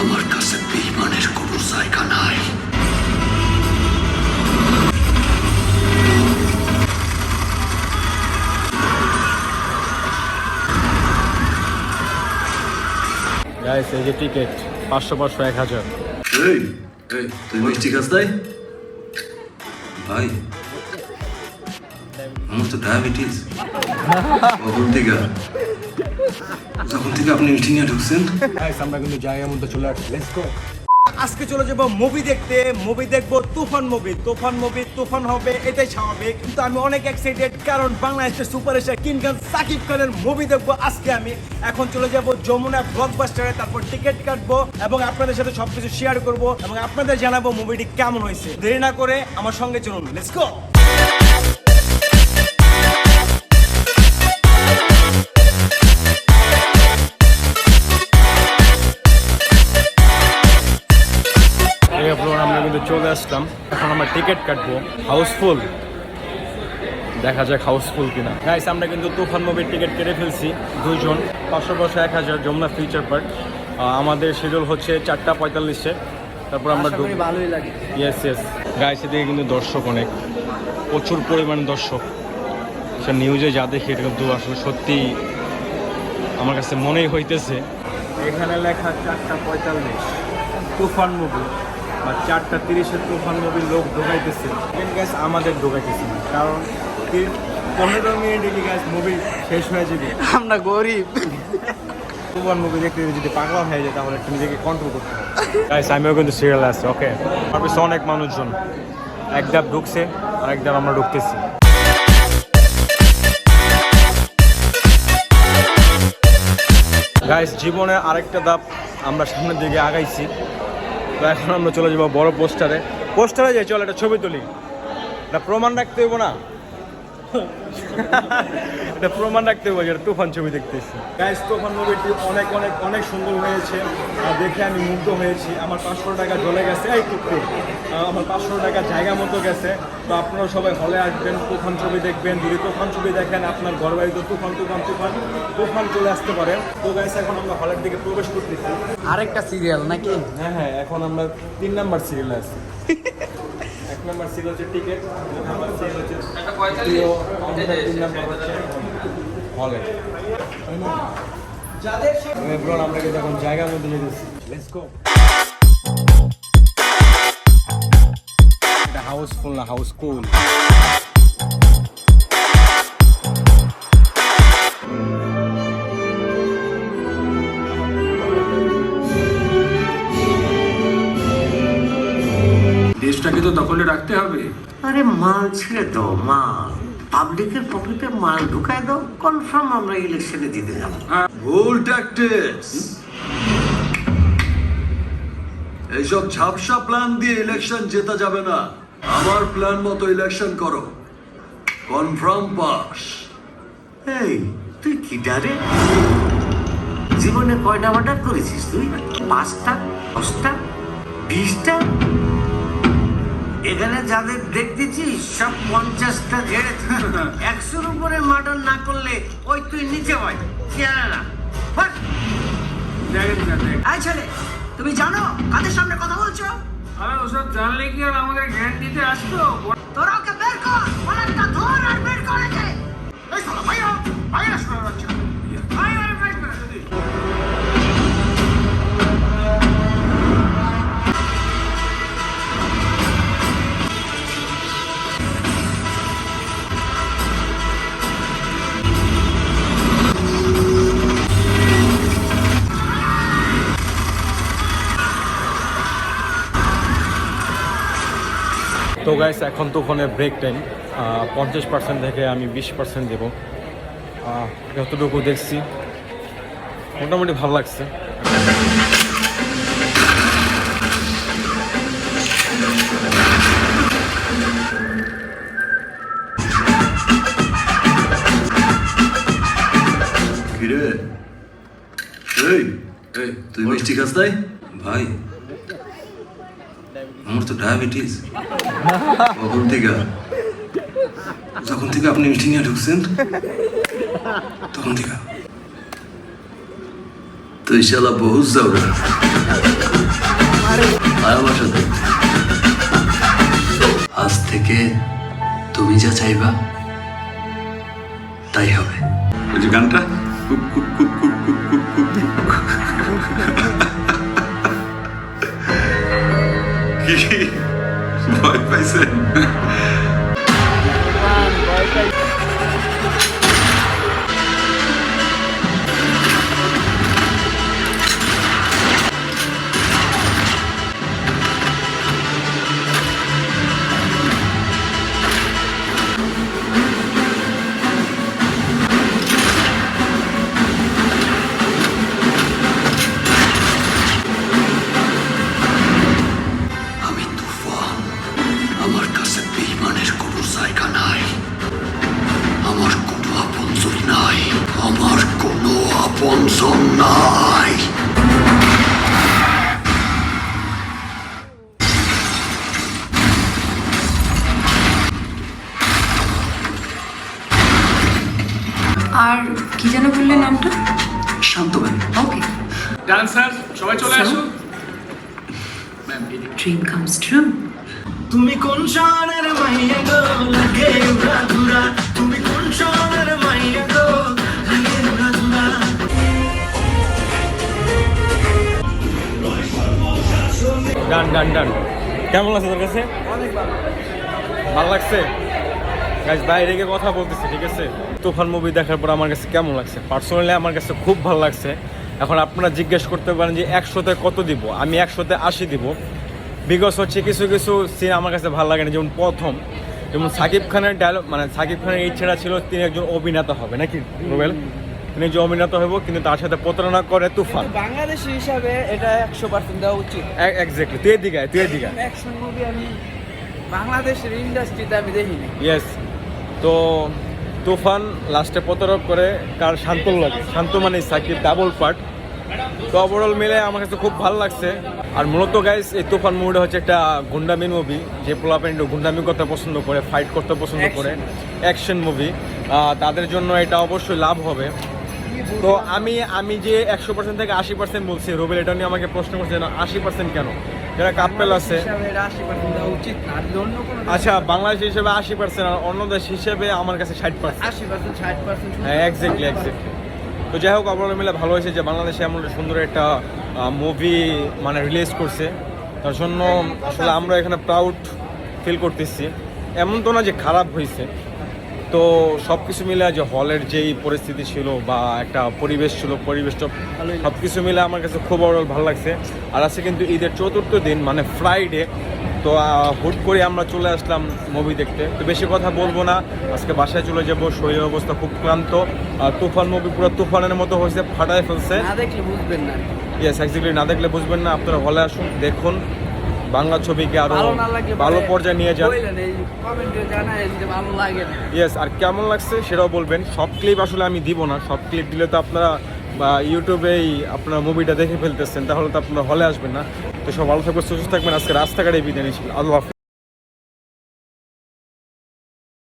আমার কাছে বেইমানের কোনো জায়গা নাই। গাইস এই যে টিকিট পাঁচশো পাঁচশো এক হাজার। এই তুই মিষ্টি খাস তাই ভাই আমার তো ডায়াবেটিস কখন থেকে যখন থেকে আপনি মিষ্টি নিয়ে ঢুকছেন। গাইস আমরা কিন্তু জায়গার মধ্যে চলে আসছি। লেটস গো আজকে চলে যাব মুভি দেখতে। মুভি দেখব তুফান মুভি তুফান মুভি তুফান হবে এটাই স্বাভাবিক। কিন্তু আমি অনেক এক্সাইটেড কারণ বাংলাদেশের সুপারস্টার কিং খান সাকিব খানের মুভি দেখব আজকে আমি। এখন চলে যাব যমুনা ব্লকবাস্টারে তারপর টিকিট কাটবো এবং আপনাদের সাথে সবকিছু শেয়ার করব এবং আপনাদের জানাব মুভিটি কেমন হয়েছে। দেরি না করে আমার সঙ্গে চলুন। লেটস গো কিন্তু চলে আসলাম। এখন আমরা টিকিট কাটবো। হাউসফুল। দেখা যাক হাউসফুল কিনা। গাইস আমরা কিন্তু তুফান মুভির টিকিট কেটে ফেলছি। দুইজন। পাঁচশো পাঁচশো এক হাজার। যমুনা ফিউচার পার্ক আমাদের শিডিউল হচ্ছে চারটা পঁয়তাল্লিশে। তারপর আমরা ভালোই লাগে। ইয়েস ইয়েস গাইস এদিকে কিন্তু দর্শক অনেক। প্রচুর পরিমাণে দর্শক। সে নিউজে যা দেখি এটা কিন্তু আসলে সত্যি আমার কাছে মনেই হইতেছে। এখানে লেখা চারটা পঁয়তাল্লিশ। তুফান মুভি। বা চারটা তিরিশের তুফান মুভি লোক ঢোকাইতেছে। গ্যাস আমাদের ঢোকাইতেছে না। কারণ পনেরো মিনিটে কি গ্যাস মুভি শেষ হয়ে যাবে? আমরা গরিব। তুফান মুভি দেখতে যদি পাগলা হয়ে যায় তাহলে একটু নিজেকে কন্ট্রোল করতে হবে। গাইস আমিও কিন্তু সিরিয়াল আছে ওকে আর অনেক মানুষজন। এক ধাপ ঢুকছে আর এক ধাপ আমরা ঢুকতেছি। গাইস জীবনে আরেকটা ধাপ আমরা সামনের দিকে আগাইছি। তো এখন আমরা চলে যাব বড় পোস্টারে। পোস্টারে যাই, চল একটা ছবি তুলি। প্রমাণ রাখতে হইব না। এটা প্রমাণ রাখতে হবে যেটা তুফান ছবি দেখতেছি। গাইস তুফান মুভিটি অনেক অনেক অনেক সুন্দর হয়েছে। আর দেখে আমি মুগ্ধ হয়েছি। আমার পাঁচশো টাকা জ্বলে গেছে। এই টুকটুক আমার পাঁচশো টাকা জায়গা মতো গেছে। তো আপনারা সবাই হলে আসবেন তুফান ছবি দেখবেন। যদি তুফান ছবি দেখেন আপনার ঘর বাড়িতে তুফান তুফান তুফান তুফান চলে আসতে পারেন তো গাইস এখন আমরা হলের দিকে প্রবেশ করতেছি। আরেকটা সিরিয়াল নাকি? হ্যাঁ হ্যাঁ এখন আমরা তিন নাম্বার সিরিয়ালে আছি। নাম্বার সিল হচ্ছে টিকিট নাম্বার সিল হচ্ছে প্রিয়, তিন নাম্বার হচ্ছে হলে এবার আমরা কিন্তু এখন জায়গার মধ্যে যেতেছি লেটস গো এটা হাউসফুল না হাউস দখলে রাখতে হবে। আরে মাল ছেড়ে দাও মাল। পাবলিকের পকেটে মাল ঢুকায় দাও কনফার্ম আমরা ইলেকশনে জিতে যাব। ভুল ট্যাকটিক্স এইসব ঝাপসা প্ল্যান দিয়ে ইলেকশন জেতা যাবে না। আমার প্ল্যান মতো ইলেকশন করো। কনফার্ম পাস এই তুই কি ডারে? জীবনে কয়টা মার্ডার করেছিস তুই? পাঁচটা দশটা বিশটা? এখানে যাদের দেখতেছিস সব পঞ্চাশটা ঝেড়ে একশোর উপরে মার্ডার না করলে ওই তুই নিচে হয় চেয়ারে না। হাট। ছেলে তুমি জানো কাদের সামনে কথা বলছো? আরে ওসব জানলে কি আর আমাদের জ্ঞান দিতে আসতো? তোরা ওকে বের কর অনেকটা ধর আর বের করে দে। এই শালা ভাইয়া ভাইয়া শোনা যাচ্ছে তো গাইস এখন তো ওখানে ব্রেক টাইম পঞ্চাশ পার্সেন্ট থেকে আমি বিশ পার্সেন্ট দেবো। যতটুকু দেখছি মোটামুটি ভালো লাগছে। এই এই তুই মিষ্টি খাস তাই ভাই আমার তো ডায়াবেটিস। কখন থেকে? যখন থেকে আপনি মিষ্টি নিয়ে ঢুকছেন, তখন থেকে। তুই শালা বহুত যাওরা আয় আমার সাথে? আজ থেকে তুমি যা চাইবা, তাই হবে। ওই যে গানটা? কুক কুক কুক কুক কুক কুক কুক que vai, fazer ser. কোনো আপনজন নাই আর কি যেন বললেন নামটা? শান্ত ম্যাম ওকে ডান্সার সবাই চলে আসুন। ড্রিম কামস ট্রু তুমি কোন শহরের মাইয়া গো? লাগে উড়া গান ডান গান কেমন লাগছে তোর কাছে? ভালো। লাগছে? গাছ বাইরে গিয়ে কথা বলতেছি ঠিক আছে? তুফান মুভি দেখার পর আমার কাছে কেমন লাগছে? পার্সোনালি আমার কাছে খুব ভালো লাগছে। এখন আপনারা জিজ্ঞেস করতে পারেন যে একশোতে কত দিব? আমি একশোতে আশি দিব। বিকজ হচ্ছে কিছু কিছু সিন আমার কাছে ভালো লাগে না। যেমন প্রথম যেমন সাকিব খানের ডায়লগ মানে সাকিব খানের ইচ্ছাটা ছিল তিনি একজন অভিনেতা হবে নাকি রুবেল? তিনি একজন অভিনেতা হইব কিন্তু তার সাথে প্রতারণা করে তুফান। বাংলাদেশি হিসাবে এটা একশো পার্সেন্ট দেওয়া উচিত। এক্স্যাক্টলি তুই এদিকে তুই এদিকে। অ্যাকশন মুভি আমি বাংলাদেশের ইন্ডাস্ট্রিতে আমি দেখিনি। ইয়েস তো তুফান লাস্টে প্রতারক করে কার শান্ত লাগে। শান্ত মানে সাকিব ডাবল পার্ট তো ওভারঅল মিলে আমার কাছে খুব ভালো লাগছে। আর মূলত গাইস এই তুফান মুভিটা হচ্ছে একটা গুন্ডামি মুভি যে পোলাপেন্ড গুন্ডামি করতে পছন্দ করে ফাইট করতে পছন্দ করে। অ্যাকশন মুভি তাদের জন্য এটা অবশ্যই লাভ হবে। তো আমি আমি যে একশো পার্সেন্ট থেকে আশি পার্সেন্ট বলছি রবিল এটা নিয়ে আমাকে প্রশ্ন করছে না আশি পার্সেন্ট কেন? যারা কাপ্পেল আছে। আচ্ছা বাংলাদেশ হিসেবে আশি পার্সেন্ট আর অন্য দেশ হিসেবে আমার কাছে ষাট পার্সেন্ট আশি পার্সেন্ট ষাট পার্সেন্ট হ্যাঁ এক্স্যাক্টলি এক্স্যাক্টলি তো যাই হোক আপনারা মিলে ভালো হয়েছে যে বাংলাদেশে এমন সুন্দর একটা মুভি মানে রিলিজ করছে। তার জন্য আসলে আমরা এখানে প্রাউড ফিল করতেছি। এমন তো না যে খারাপ হয়েছে। তো সব কিছু মিলে যে হলের যেই পরিস্থিতি ছিল বা একটা পরিবেশ ছিল পরিবেশটা সব কিছু মিলে আমার কাছে খুব ওভারঅল ভালো লাগছে। আর আজকে কিন্তু ঈদের চতুর্থ দিন মানে ফ্রাইডে তো হুট করে আমরা চলে আসলাম মুভি দেখতে। তো বেশি কথা বলব না আজকে বাসায় চলে যাব শরীরের অবস্থা খুব ক্লান্ত। আর তুফান মুভি পুরো তুফানের মতো হয়েছে ফাটায় ফেলছে। না দেখলে বুঝবেন না। ইয়েস এক্স্যাক্টলি না দেখলে বুঝবেন না আপনারা হলে আসুন দেখুন। বাংলা ছবিকে আরও ভালো পর্যায়ে নিয়ে যান। ইয়েস আর কেমন লাগছে সেটাও বলবেন। সব ক্লিপ আসলে আমি দিব না। সব ক্লিপ দিলে তো আপনারা বা ইউটিউবেই আপনার মুভিটা দেখে ফেলতেছেন তাহলে তো আপনারা হলে আসবেন না। তো সব ভালো থাকবে সুস্থ থাকবেন। আজকে রাস্তাঘাটে বিদায় নিয়েছিল আল্লাহ